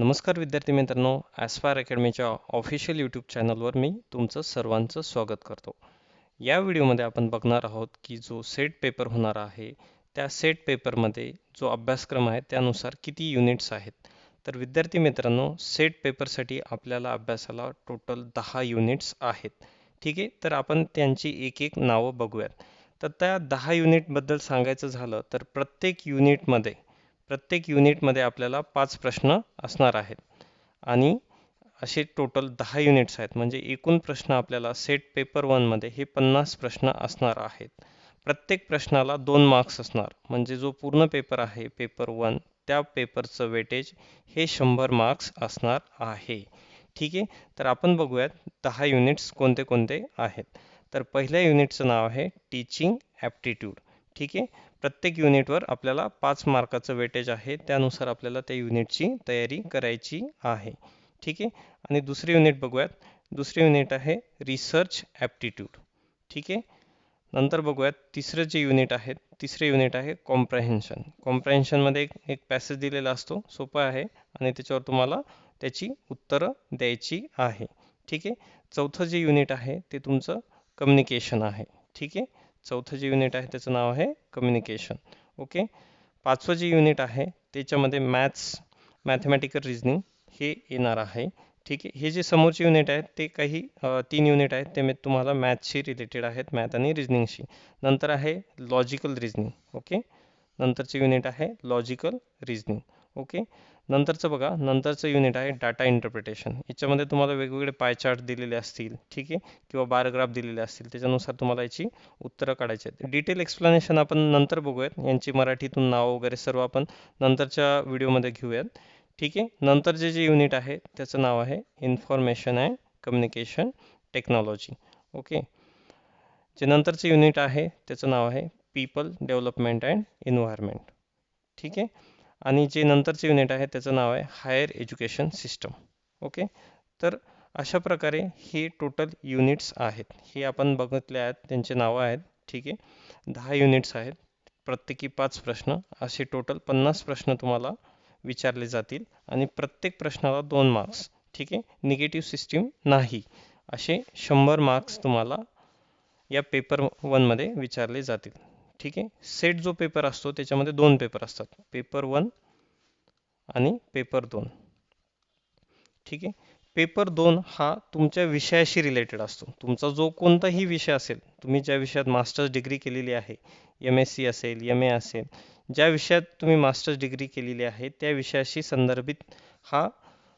नमस्कार विद्यार्थी मित्रांनो ॲस्पायर अकॅडमीच्या ऑफिशियल यूट्यूब चॅनलवर मी तुमचं सर्वांचं स्वागत करतो. या व्हिडिओमध्ये आपण बघणार आहोत की जो सेट पेपर होणार आहे त्या सेट पेपरमध्ये जो अभ्यासक्रम आहे त्यानुसार किती युनिट्स आहेत. तर विद्यार्थी मित्रांनो सेट पेपरसाठी आपल्याला अभ्यासाला टोटल दहा युनिट्स आहेत. ठीक आहे? तर आपण त्यांची एक एक नावं बघूयात. तर त्या दहा युनिटबद्दल सांगायचं झालं तर प्रत्येक युनिटमध्ये प्रत्येक युनिटमध्ये आपल्याला पाच प्रश्न असणार आहेत. आणि असे टोटल दहा युनिट्स आहेत. म्हणजे एकूण प्रश्न आपल्याला सेट पेपर वनमध्ये हे पन्नास प्रश्न असणार आहेत. प्रत्येक प्रश्नाला दोन मार्क्स असणार. म्हणजे जो पूर्ण पेपर आहे पेपर वन त्या पेपरचं वेटेज हे शंभर मार्क्स असणार आहे. ठीक आहे? तर आपण बघूयात दहा युनिट्स कोणते कोणते आहेत. तर पहिल्या युनिटचं नाव आहे टीचिंग ॲप्टिट्यूड ठीक आहे? प्रत्येक युनिटवर आपल्याला पाच मार्काचं वेटेज आहे त्यानुसार आपल्याला त्या युनिटची तयारी करायची आहे. ठीक आहे? आणि दुसरे युनिट बघूयात. दुसरे युनिट आहे रिसर्च ॲप्टिट्यूड. ठीक आहे? नंतर बघूयात तिसरं जे युनिट आहे तिसरे युनिट आहे कॉम्प्रेहेन्शन. कॉम्प्रेहेन्शनमध्ये एक एक पॅसेज दिलेला असतो सोपा आहे आणि त्याच्यावर तुम्हाला त्याची उत्तरं द्यायची आहे. ठीक आहे? चौथं जे युनिट आहे ते तुमचं कम्युनिकेशन आहे. ठीक आहे? चौथं जे युनिट आहे त्याचं नाव आहे कम्युनिकेशन ओके पाचवं जे युनिट आहे त्याच्यामध्ये मॅथ्स मॅथमॅटिकल रिझनिंग हे येणार आहे. ठीक आहे? हे जे समोरचे युनिट आहेत ते काही तीन युनिट आहेत ते मी तुम्हाला मॅथ्सशी रिलेटेड आहेत मॅथ आणि रिझनिंगशी नंतर आहे लॉजिकल रिझनिंग ओके नंतरचे युनिट आहे लॉजिकल रिझनिंग ओके नंतरचं बघा नंतरचं युनिट आहे डाटा इंटरप्रिटेशन याच्यामध्ये तुम्हाला वेगवेगळे पाय चार्ट दिलेले असतील ठीक आहे? किंवा बारग्राफ दिलेले असतील त्याच्यानुसार तुम्हाला याची उत्तरं काढायची आहेत. डिटेल एक्सप्लेनेशन आपण नंतर बघूयात. यांची मराठीतून नाव वगैरे सर्व आपण नंतरच्या व्हिडिओमध्ये घेऊयात. ठीक आहे? नंतरचे जे युनिट आहे त्याचं नाव आहे information and communication technology okay जे नंतरचे युनिट आहे त्याचं नाव आहे पीपल डेव्हलपमेंट अँड एन्व्हायरमेंट ठीक आहे? आणि जे नंतरचे युनिट आहे त्याचं नाव आहे हायर एज्युकेशन सिस्टम ओके तर अशा प्रकारे हे टोटल युनिट्स आहेत. हे आपण बघितले आहेत त्यांचे नावं आहेत. ठीक आहे? दहा युनिट्स आहेत. प्रत्येकी पाच प्रश्न. असे टोटल पन्नास प्रश्न तुम्हाला विचारले जातील. आणि प्रत्येक प्रश्नाला दोन मार्क्स ठीक आहे? निगेटिव्ह सिस्टीम नाही. असे शंभर मार्क्स तुम्हाला या पेपर वनमध्ये विचारले जातील. ठीक आहे? सेट जो पेपर असतो त्याच्यामध्ये दोन पेपर असतात. पेपर वन आणि पेपर दोन. ठीक आहे? पेपर दोन हा तुमच्या विषयाशी रिलेटेड असतो. तुमचा जो कोणताही विषय असेल तुम्ही ज्या विषयात मास्टर्स डिग्री केलेली आहे एम एस सी असेल एम ए असेल ज्या विषयात तुम्ही मास्टर्स डिग्री केलेली आहे त्या विषयाशी संदर्भित हा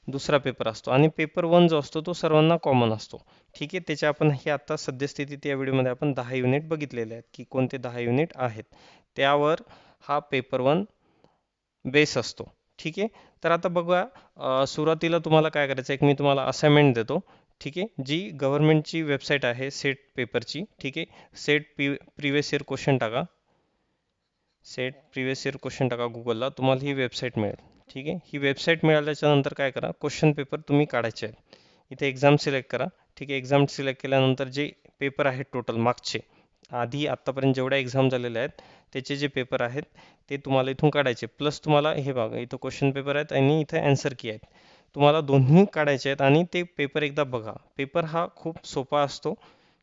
दुसरा पेपर असतो. आणि पेपर वन जो असतो तो सर्वांना कॉमन असतो. ठीक आहे? त्याच्या आपण हे आता सद्यस्थितीत या व्हिडिओमध्ये आपण दहा युनिट बघितलेले आहेत की कोणते दहा युनिट आहेत. त्यावर हा पेपर वन बेस असतो. ठीक आहे? तर आता बघूया सुरुवातीला तुम्हाला काय करायचं एक मी तुम्हाला असाइनमेंट देतो. ठीक आहे? जी गव्हर्नमेंटची वेबसाईट आहे सेट पेपरची ठीक आहे? Set P previous year question टाका. सेट प्रिवियस इयर क्वेश्चन टाका गुगलला तुम्हाला ही वेबसाईट मिळेल. ठीक आहे. ही वेबसाईट मिळाल्याच्या नंतर काय करा क्वेश्चन पेपर तुम्ही काढायचे आहेत. इथे एक्झाम सिलेक्ट करा. ठीक आहे एक्झाम सिलेक्ट केल्यानंतर जे पेपर आहेत टोटल मागचे आधी आत्तापर्यंत जेवढ्या एक्झाम झालेल्या आहेत त्याचे जे पेपर आहेत ते तुम्हाला इथून काढायचे प्लस तुम्हाला हे बघा इथं क्वेश्चन पेपर आहेत आणि इथं अँसर की आहेत. तुम्हाला दोन्ही काढायचे आहेत आणि ते पेपर एकदा बघा. पेपर हा खूप सोपा असतो.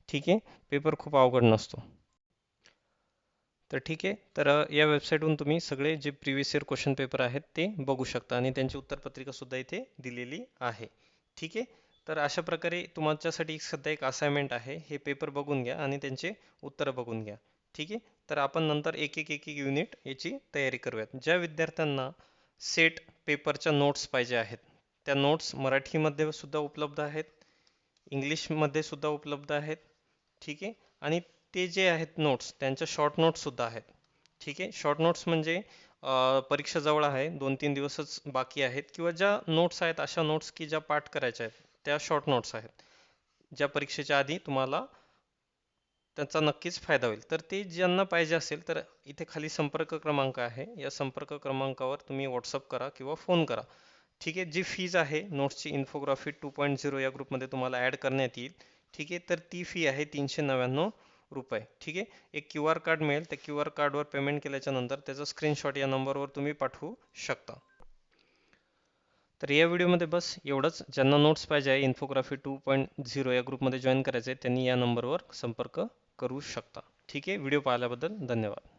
ठीक आहे पेपर खूप अवघड नसतो. तर ठीक आहे. तर या वेबसाईटवरून तुम्ही सगळे जे प्रिव्हियस इयर क्वेश्चन पेपर आहेत ते बघू शकता आणि त्यांची उत्तरपत्रिकासुद्धा इथे दिलेली आहे. ठीक आहे? तर अशा प्रकारे तुमच्यासाठी सध्या एक असाइनमेंट आहे. हे पेपर बघून घ्या आणि त्यांचे उत्तरं बघून घ्या. ठीक आहे? तर आपण नंतर एक एक एक एक युनिट याची तयारी करूयात. ज्या विद्यार्थ्यांना सेट पेपरच्या नोट्स पाहिजे आहेत त्या नोट्स मराठीमध्ये सुद्धा उपलब्ध आहेत इंग्लिशमध्ये सुद्धा उपलब्ध आहेत. ठीक आहे? आणि ते जे आहेत नोट्स त्यांच्या शॉर्ट नोट्ससुद्धा आहेत. ठीक आहे? शॉर्ट नोट्स म्हणजे परीक्षा जवळ आहे दोन तीन दिवसच बाकी आहेत. किंवा ज्या नोट्स आहेत अशा नोट्स की ज्या पाठ करायच्या आहेत त्या शॉर्ट नोट्स आहेत. ज्या परीक्षेच्या आधी तुम्हाला त्यांचा नक्कीच फायदा होईल. तर ते ज्यांना पाहिजे असेल तर इथे खाली संपर्क क्रमांक आहे. या संपर्क क्रमांकावर तुम्ही व्हॉट्सअप करा किंवा फोन करा. ठीक आहे? जी फीज आहे नोट्सची इन्फोग्राफी टू पॉईंट झिरो या ग्रुपमध्ये तुम्हाला ॲड करण्यात येईल. ठीक आहे? तर ती फी आहे तीनशे नव्याण्णव रुपये. ठीक आहे? एक क्यू आर कार्ड मिळेल. त्या क्यू आर कार्डवर पेमेंट केल्याच्यानंतर त्याचा स्क्रीनशॉट या नंबरवर तुम्ही पाठवू शकता. तर या व्हिडिओमध्ये बस एवढंच. ज्यांना नोट्स पाहिजे आहे इन्फोग्राफी टू पॉईंट झिरो या ग्रुपमध्ये जॉईन करायचे आहे त्यांनी या नंबरवर संपर्क करू शकता. ठीक आहे? व्हिडिओ पाहिल्याबद्दल धन्यवाद.